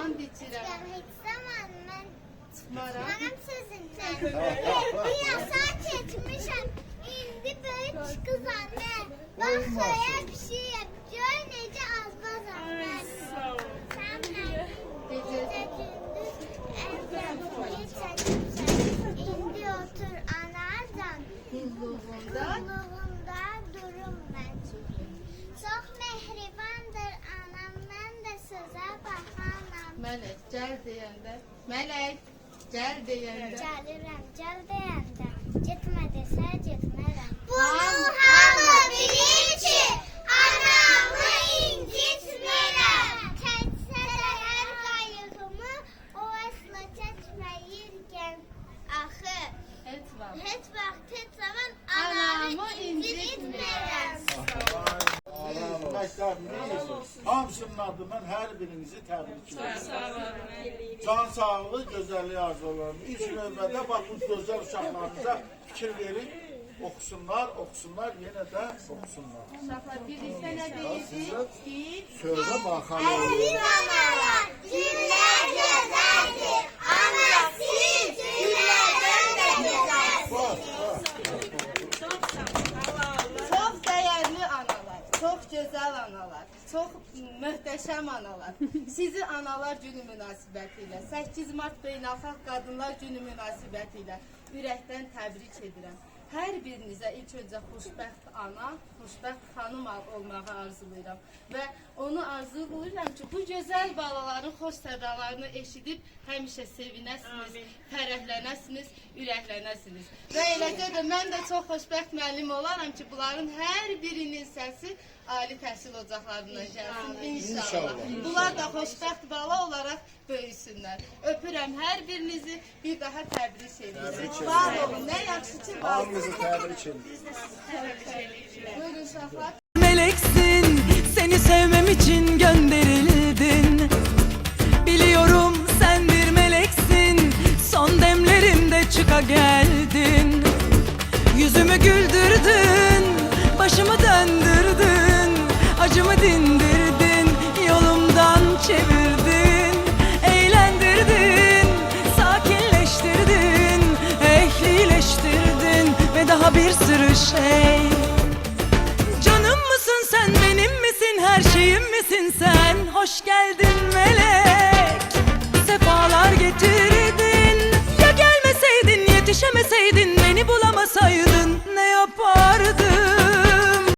And içirəm. Heç zaman mən Çıxmaram. Anam sözündən Bir yasa keçmişəm İndi böyük qızam mən Bax soya pişirəm Gör necə azbazam mən Sən mənim gecə gündüz Əzəm çəkmişəm İndi otur anacan Qulluğunda Qulluğunda અને ચાલતે અંદર મેલે ચાલતે અંદર ચાલે રામ ચાલતે અંદર જીતમાં તે સાજિત મેરા Məktəbimiz hamısının adından hər birinizi təbrik edirəm. Can sağlığı, gözəllik arzularım. İlk növbədə bax bu gözəl uşaqlarımıza fikir verin. Oxusunlar, oxusunlar, yenə də oxusunlar. Uşaqlar birlikdə nə deyirdik? Bir, Sözə baxalım. Əziz analar, günlər gözəldir. Ana siz günlərdən də gözəlsiniz. Bax, bax. çox dəyərli analar, çox gözəl analar, çox möhtəşəm analar. Sizi analar günü münasibətilə, 8 mart Beynəlxalq Qadınlar Günü münasibətilə ürəkdən təbrik edirəm. Hər birinizə ilk öncə xoşbəxt ana, xoşbəxt xanım olmağı arzulayıram və onu arzulayıram ki, bu gözəl balaların xoş sədalarını eşidib həmişə sevinəsiniz, fərəhlənəsiniz, ürəklənəsiniz. Və eləcə də mən də çox xoşbəxt müəllim olaram ki, bunların hər birinin səsi ali təhsil ocaqlarından gəlsin inşallah. İnşallah. Bunlar da xoşbəxt bala olaraq böyüsünlər. Öpürəm hər birinizi, bir daha təbrik edirəm. Var olun, nə yaxşı ki, var. Hamınızı təbrik edirəm. Buyurun uşaqlar. meleksin Seni sevmem için gönderildin Biliyorum sen bir meleksin Son demlerimde çıka geldin Yüzümü güldürdün Başımı döndürdün Acımı dindirdin bir sürü şey.